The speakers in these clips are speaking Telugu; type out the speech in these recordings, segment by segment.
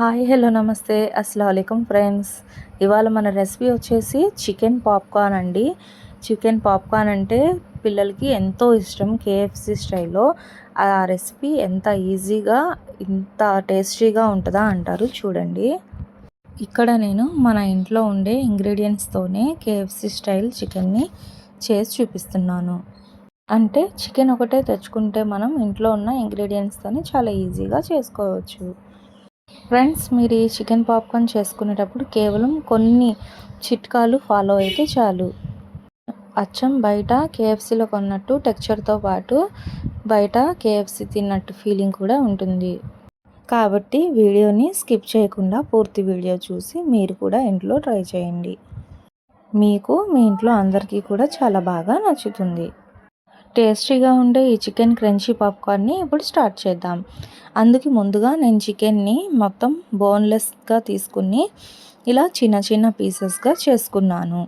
హాయ్ హలో నమస్తే. అస్సలం ఫ్రెండ్స్. ఇవాళ మన రెసిపీ వచ్చేసి చికెన్ పాప్కార్న్ అండి. చికెన్ పాప్కార్న్ అంటే పిల్లలకి ఎంతో ఇష్టం కేఎఫ్సి స్టైల్లో. ఆ రెసిపీ ఎంత ఈజీగా ఇంత టేస్టీగా ఉంటుందా అంటారు చూడండి. ఇక్కడ నేను మన ఇంట్లో ఉండే ఇంగ్రీడియంట్స్తోనే కేఎఫ్సి స్టైల్ చికెన్ని చేసి చూపిస్తున్నాను. అంటే చికెన్ ఒకటే తెచ్చుకుంటే మనం ఇంట్లో ఉన్న ఇంగ్రీడియంట్స్తోనే చాలా ఈజీగా చేసుకోవచ్చు. ఫ్రెండ్స్ మీరు ఈ చికెన్ పాప్కార్న్ చేసుకునేటప్పుడు కేవలం కొన్ని చిట్కాలు ఫాలో అయితే చాలు. అచ్చం బయట కేఎఫ్సీలో కొన్నట్టు టెక్చర్తో పాటు బయట కేఎఫ్సీ తిన్నట్టు ఫీలింగ్ కూడా ఉంటుంది. కాబట్టి వీడియోని స్కిప్ చేయకుండా పూర్తి వీడియో చూసి మీరు కూడా ఇంట్లో ట్రై చేయండి. మీకు మీ ఇంట్లో అందరికీ కూడా చాలా బాగా నచ్చుతుంది. టేస్టీగా ఉండే ఈ చికెన్ క్రంచీ పాప్కార్న్ని ఇప్పుడు స్టార్ట్ చేద్దాం. అందుకు ముందుగా నేను చికెన్ని మొత్తం బోన్లెస్గా తీసుకుని ఇలా చిన్న చిన్న పీసెస్గా చేసుకున్నాను.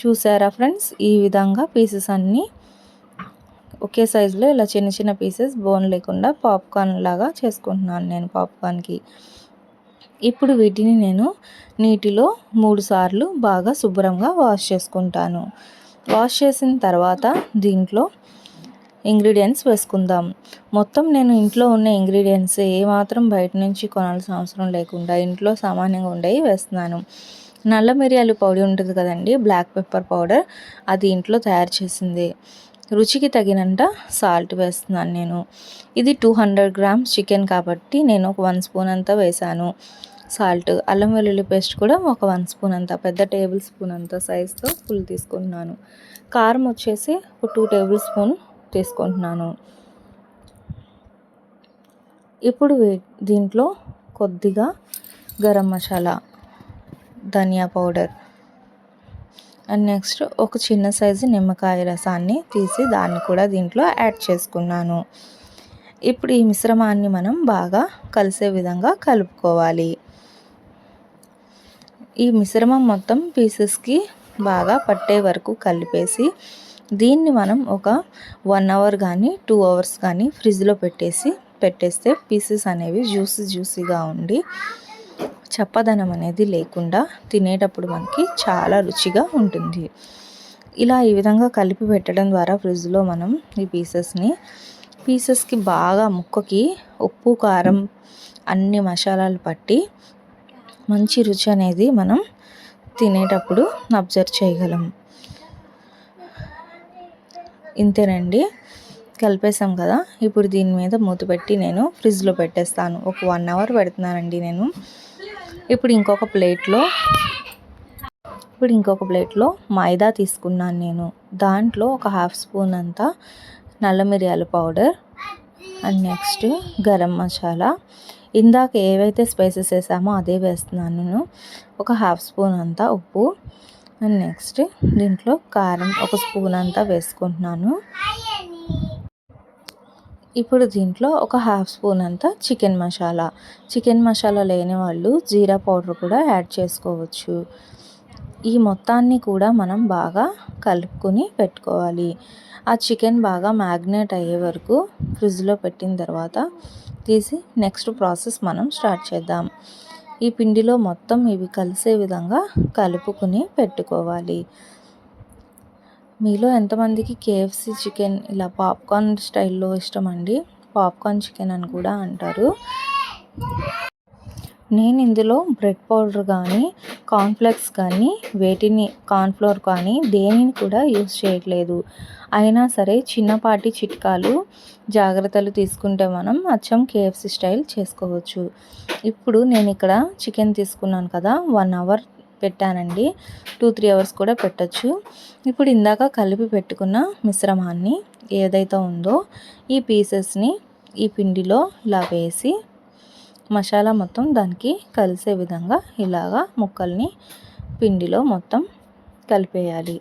చూసారా ఫ్రెండ్స్? ఈ విధంగా పీసెస్ అన్నీ ఒకే సైజులో ఇలా చిన్న చిన్న పీసెస్ బోన్ లేకుండా పాప్కార్న్ లాగా చేసుకుంటున్నాను నేను పాప్కార్న్కి. ఇప్పుడు వీటిని నేను నీటిలో మూడు సార్లు బాగా శుభ్రంగా వాష్ చేసుకుంటాను. వాష్ చేసిన తర్వాత దీంట్లో ఇంగ్రీడియంట్స్ వేసుకుందాం. మొత్తం నేను ఇంట్లో ఉన్న ఇంగ్రీడియంట్స్ ఏమాత్రం బయట నుంచి కొనాల్సిన అవసరం లేకుండా ఇంట్లో సామాన్యంగా ఉండేవి వేస్తున్నాను. నల్ల మిరియాలు పౌడర్ ఉంటుంది కదండి బ్లాక్ పెప్పర్ పౌడర్ అది ఇంట్లో తయారు చేసింది. రుచికి తగినంత సాల్ట్ వేస్తున్నాను నేను. ఇది టూ హండ్రెడ్ గ్రామ్స్ చికెన్ కాబట్టి నేను ఒక వన్ స్పూన్ అంతా వేసాను సాల్ట్ అల్లం వెల్లుల్లి పేస్ట్ కూడా ఒక వన్ స్పూన్ అంత పెద్ద టేబుల్ స్పూన్ అంత సైజుతో ఫుల్ తీసుకున్నాను. కారం వచ్చేసి ఒక టూ టేబుల్ స్పూన్ తీసుకుంటున్నాను ఇప్పుడు దీంట్లో కొద్దిగా గరం మసాలా ధనియా పౌడర్ అండ్ నెక్స్ట్ ఒక చిన్న సైజు నిమ్మకాయ రసాన్ని తీసి దాన్ని కూడా దీంట్లో యాడ్ చేసుకున్నాను. ఇప్పుడు ఈ మిశ్రమాన్ని మనం బాగా కలిసే విధంగా కలుపుకోవాలి. ఈ మిశ్రమం మొత్తం పీసెస్కి బాగా పట్టే వరకు కలిపేసి దీన్ని మనం ఒక వన్ అవర్ కానీ టూ అవర్స్ కానీ ఫ్రిడ్జ్లో పెట్టేసి పెట్టేస్తే పీసెస్ అనేవి జ్యూసీ జ్యూసీగా ఉండి చప్పదనం అనేది లేకుండా తినేటప్పుడు మనకి చాలా రుచిగా ఉంటుంది. ఇలా ఈ విధంగా కలిపి పెట్టడం ద్వారా ఫ్రిడ్జ్లో మనం ఈ పీసెస్ని పీసెస్కి బాగా ముక్కకి ఉప్పు కారం అన్ని మసాలాలు పట్టి మంచి రుచి అనేది మనం తినేటప్పుడు అబ్జర్వ్ చేయగలం. ఇంతేనండి. కలిపేసాం కదా. ఇప్పుడు దీని మీద మూత పెట్టి నేను ఫ్రిడ్జ్లో పెట్టేస్తాను. ఒక వన్ అవర్ పెడుతున్నానండి నేను. ఇప్పుడు ఇంకొక ప్లేట్లో ఇప్పుడు ఇంకొక ప్లేట్లో మైదా తీసుకున్నాను నేను. దాంట్లో ఒక హాఫ్ స్పూన్ అంతా నల్ల మిరియాల powder and next garam masala. ఇందాక ఏవైతే స్పైసెస్ వేసామో అదే వేస్తున్నాను నేను. ఒక హాఫ్ స్పూన్ అంతా ఉప్పు అండ్ నెక్స్ట్ దీంట్లో కారం ఒక స్పూన్ అంతా వేసుకుంటున్నాను. ఇప్పుడు దీంట్లో ఒక హాఫ్ స్పూన్ అంతా చికెన్ మసాలా. చికెన్ మసాలా లేని వాళ్ళు జీరా పౌడర్ కూడా యాడ్ చేసుకోవచ్చు. ఈ మొత్తాన్ని కూడా మనం బాగా కలుపుకొని పెట్టుకోవాలి. ఆ చికెన్ బాగా మ్యాగ్నేట్ అయ్యే వరకు ఫ్రిడ్జ్లో పెట్టిన తర్వాత తీసి నెక్స్ట్ ప్రాసెస్ మనం స్టార్ట్ చేద్దాం. ఈ పిండిలో మొత్తం ఇవి కలిసే విధంగా కలుపుకుని పెట్టుకోవాలి. మీలో ఎంతమందికి కేఎఫ్సి చికెన్ ఇలా పాప్కార్న్ స్టైల్లో ఇష్టం అండి పాప్కార్న్ చికెన్ అని కూడా అంటారు. నేను ఇందులో బ్రెడ్ పౌడర్ కానీ కార్న్ఫ్లెక్స్ కానీ వేటిని కార్న్ఫ్లోర్ కానీ దేనిని కూడా యూస్ చేయట్లేదు. అయినా సరే చిన్నపాటి చిట్కాలు జాగ్రత్తలు తీసుకుంటే మనం అచ్చం కేఎఫ్సి స్టైల్ చేసుకోవచ్చు. ఇప్పుడు నేను ఇక్కడ చికెన్ తీసుకున్నాను కదా వన్ అవర్ పెట్టానండి. టూ త్రీ అవర్స్ కూడా పెట్టచ్చు. ఇప్పుడు ఇందాక కలిపి పెట్టుకున్న మిశ్రమాన్ని ఏదైతే ఉందో ఈ పీసెస్ని ఈ పిండిలో ఇలా వేసి మసాలా మొత్తం దానికి కలిసే విధంగా ఇలాగా ముక్కల్ని పిండిలో మొత్తం కలిపేయాలి.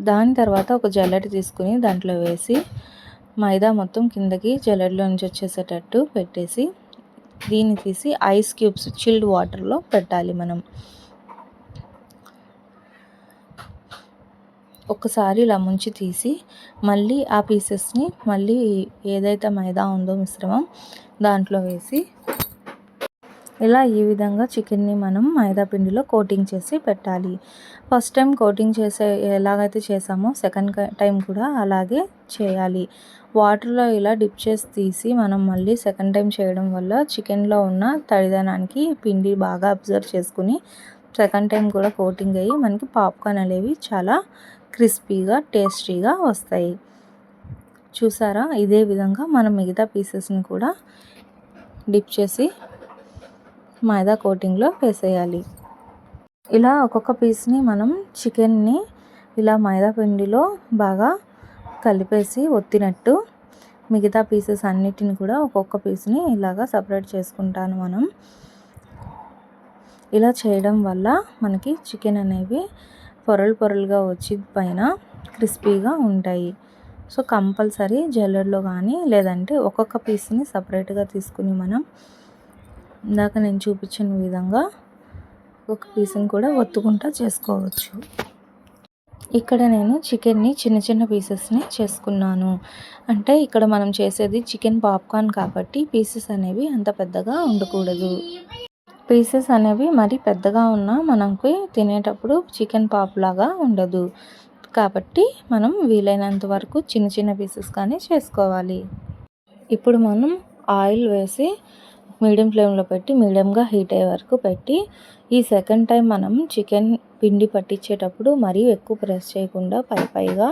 దాని తర్వాత ఒక జల్లెడ తీసుకుని దాంట్లో వేసి మైదా మొత్తం కిందకి జల్లెడలో నుంచి వచ్చేసేటట్టు పెట్టేసి దీన్ని తీసి ఐస్ క్యూబ్స్ చిల్డ్ వాటర్లో పెట్టాలి మనం. ఒకసారి ఇలా ముంచి తీసి మళ్ళీ ఆ పీసెస్ని మళ్ళీ ఏదైతే మైదా ఉందో మిశ్రమం దాంట్లో వేసి ఇలా ఈ విధంగా చికెన్ని మనం మైదా పిండిలో కోటింగ్ చేసి పెట్టాలి. ఫస్ట్ టైం కోటింగ్ చేసే ఎలాగైతే చేసామో సెకండ్ టైం కూడా అలాగే చేయాలి. వాటర్లో ఇలా డిప్ చేసి తీసి మనం మళ్ళీ సెకండ్ టైం చేయడం వల్ల చికెన్లో ఉన్న తడిదనానికి పిండి బాగా అబ్జర్వ్ చేసుకుని సెకండ్ టైం కూడా కోటింగ్ అయ్యి మనకి పాప్కార్న్ అనేవి చాలా క్రిస్పీగా టేస్టీగా వస్తాయి. చూసారా? ఇదే విధంగా మనం మిగతా పీసెస్ని కూడా డిప్ చేసి మైదా కోటింగ్లో వేసేయాలి. ఇలా ఒక్కొక్క పీస్ని మనం చికెన్ని ఇలా మైదా పిండిలో బాగా కలిపేసి ఒత్తినట్టు మిగతా పీసెస్ అన్నిటిని కూడా ఒక్కొక్క పీస్ని ఇలాగా సపరేట్ చేసుకుంటాను మనం. ఇలా చేయడం వల్ల మనకి చికెన్ అనేవి పొరలు పొరలుగా వచ్చి పైన క్రిస్పీగా ఉంటాయి. సో కంపల్సరీ జల్లెడ్లో కానీ లేదంటే ఒక్కొక్క పీస్ని సపరేట్గా తీసుకుని మనం ఇందాక నేను చూపించిన విధంగా ఒక పీస్ని కూడా ఒత్తుకుంటా చేసుకోవచ్చు. ఇక్కడ నేను చికెన్ని చిన్న చిన్న పీసెస్ని చేసుకున్నాను. అంటే ఇక్కడ మనం చేసేది చికెన్ పాప్కార్న్ కాబట్టి పీసెస్ అనేవి అంత పెద్దగా ఉండకూడదు. పీసెస్ అనేవి మరి పెద్దగా ఉన్నా మనకి తినేటప్పుడు చికెన్ పాప్ లాగా ఉండదు. కాబట్టి మనం వీలైనంత వరకు చిన్న చిన్న పీసెస్ కానీ చేసుకోవాలి. ఇప్పుడు మనం ఆయిల్ వేసి మీడియం ఫ్లేమ్లో పెట్టి మీడియంగా హీట్ అయ్యే వరకు పెట్టి ఈ సెకండ్ టైం మనం చికెన్ పిండి పట్టించేటప్పుడు మరీ ఎక్కువ ప్రెస్ చేయకుండా పై పైగా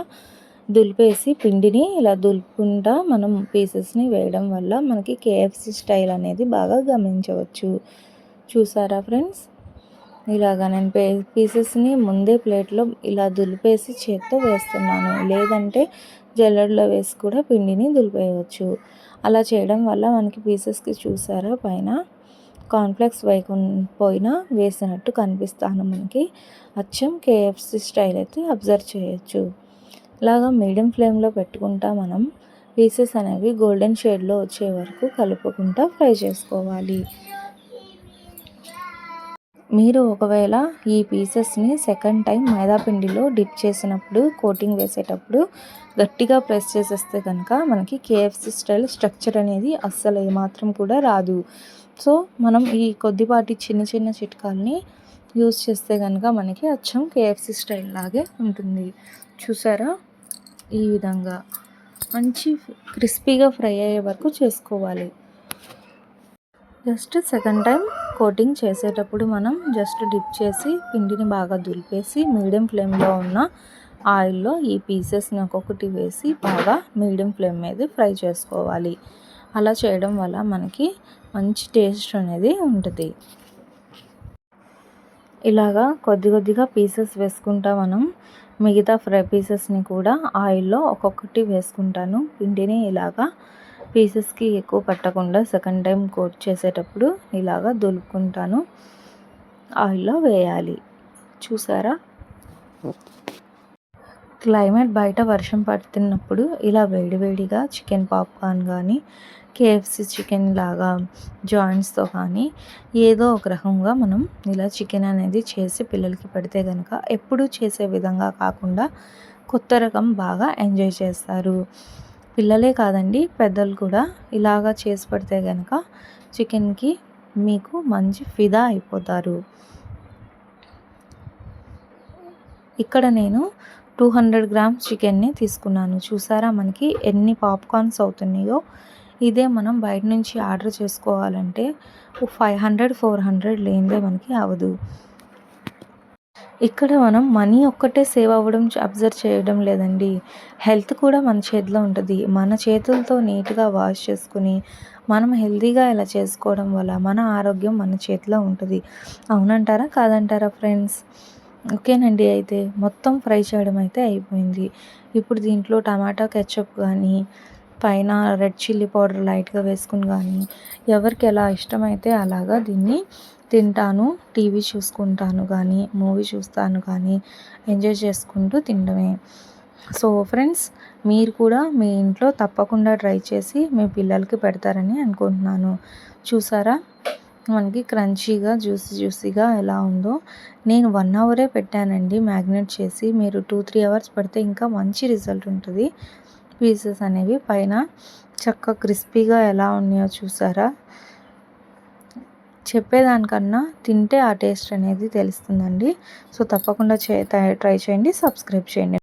దులిపేసి పిండిని ఇలా దులుపుకుంటా మనం పీసెస్ని వేయడం వల్ల మనకి కేఎఫ్సి స్టైల్ అనేది బాగా గమనించవచ్చు. చూసారా ఫ్రెండ్స్? ఇలాగా నేను పే పీసెస్ని ముందే ప్లేట్లో ఇలా దులిపేసి చేత్తో వేస్తున్నాను. లేదంటే జల్లెడలో వేసి కూడా పిండిని దులిపేయవచ్చు. అలా చేయడం వల్ల మనకి పీసెస్కి చూసారా పైన కాన్ఫ్లెక్స్ పోయినా వేసినట్టు కనిపిస్తాను మనకి. అచ్చం కేఎఫ్సి స్టైల్ అయితే అబ్జర్వ్ చేయొచ్చు. ఇలాగా మీడియం ఫ్లేమ్లో పెట్టుకుంటా మనం పీసెస్ అనేవి గోల్డెన్ షేడ్లో వచ్చే వరకు కలుపుకుంటా ఫ్రై చేసుకోవాలి. మీరు ఒకవేళ ఈ పీసెస్ని సెకండ్ టైం మైదాపిండిలో డిప్ చేసినప్పుడు కోటింగ్ వేసేటప్పుడు గట్టిగా ప్రెస్ చేసేస్తే కనుక మనకి కేఎఫ్సి స్టైల్ స్ట్రక్చర్ అనేది అస్సలు ఏమాత్రం కూడా రాదు. సో మనం ఈ కొద్దిపాటి చిన్న చిన్న చిట్కాల్ని యూజ్ చేస్తే కనుక మనకి అచ్చం కేఎఫ్సి స్టైల్ లాగే ఉంటుంది. చూసారా? ఈ విధంగా మంచి క్రిస్పీగా ఫ్రై అయ్యే వరకు చేసుకోవాలి. జస్ట్ సెకండ్ టైం కోటింగ్ చేసేటప్పుడు మనం జస్ట్ డిప్ చేసి పిండిని బాగా దులిపేసి మీడియం ఫ్లేమ్లో ఉన్న ఆయిల్లో ఈ పీసెస్ని ఒక్కొక్కటి వేసి బాగా మీడియం ఫ్లేమ్ మీద ఫ్రై చేసుకోవాలి. అలా చేయడం వల్ల మనకి మంచి టేస్ట్ అనేది ఉంటుంది. ఇలాగా కొద్ది కొద్దిగా పీసెస్ వేసుకుంటా మనం మిగతా ఫ్రై పీసెస్ని కూడా ఆయిల్లో ఒక్కొక్కటి వేసుకుంటాను. పిండిని ఇలాగా పీసెస్కి ఎక్కువ పట్టకుండా సెకండ్ టైం కోట్ చేసేటప్పుడు ఇలాగా దొలుపుకుంటాను ఆయిల్లో వేయాలి. చూసారా? క్లైమేట్ బయట వర్షం పడుతున్నప్పుడు ఇలా వేడివేడిగా చికెన్ పాప్కార్న్ కానీ కేఎఫ్సి చికెన్ లాగా జాయింట్స్తో కానీ ఏదో ఒక రకంగా మనం ఇలా చికెన్ అనేది చేసి పిల్లలకి పెడితే కనుక ఎప్పుడూ చేసే విధంగా కాకుండా కొత్త రకం బాగా ఎంజాయ్ చేస్తారు. పిల్లలే కాదండి పెద్దలు కూడా ఇలాగా చేసి పెడితే కనుక చికెన్కి మీకు మంచి ఫిదా అయిపోతారు. ఇక్కడ నేను టూ హండ్రెడ్ గ్రామ్స్ చికెన్ని తీసుకున్నాను. చూసారా మనకి ఎన్ని పాప్కార్న్స్ అవుతున్నాయో? ఇదే మనం బయట నుంచి ఆర్డర్ చేసుకోవాలంటే ఫైవ్ హండ్రెడ్ ఫోర్ హండ్రెడ్ లేనిదే మనకి అవదు. ఇక్కడ మనం మనీ ఒక్కటే సేవ్ అవ్వడం అబ్జర్వ్ చేయడం లేదండి. హెల్త్ కూడా మన చేతిలో ఉంటుంది. మన చేతులతో నీట్గా వాష్ చేసుకుని మనం హెల్తీగా ఇలా చేసుకోవడం వల్ల మన ఆరోగ్యం మన చేతిలో ఉంటుంది. అవునంటారా? కాదంటారా ఫ్రెండ్స్? ఓకేనండి అయితే. మొత్తం ఫ్రై చేయడం అయితే అయిపోయింది. ఇప్పుడు దీంట్లో టమాటా కెచప్ కానీ పైన రెడ్ చిల్లీ పౌడర్ లైట్గా వేసుకుని కానీ ఎవరికి ఎలా ఇష్టమైతే అలాగా దీన్ని తింటాను. టీవీ చూసుకుంటాను కానీ మూవీ చూస్తాను కానీ ఎంజాయ్ చేసుకుంటూ తినడమే సో ఫ్రెండ్స్ మీరు కూడా మీ ఇంట్లో తప్పకుండా ట్రై చేసి మీ పిల్లలకి పెడతారని అనుకుంటున్నాను. చూసారా? మనకి క్రంచీగా జ్యూసీ జ్యూసీగా ఎలా ఉందో. నేను వన్ అవరే పెట్టానండి మ్యాగ్నెట్ చేసి. మీరు టూ త్రీ అవర్స్ పెడితే ఇంకా మంచి రిజల్ట్ ఉంటుంది. పీసెస్ అనేవి పైన చక్క క్రిస్పీగా ఎలా ఉన్నాయో చూసారా? చెప్పేదానికన్నా తింటే ఆ టేస్ట్ అనేది తెలుస్తుందండి. సో తప్పకుండా చే ట్రై చేయండి సబ్స్క్రైబ్ చేయండి.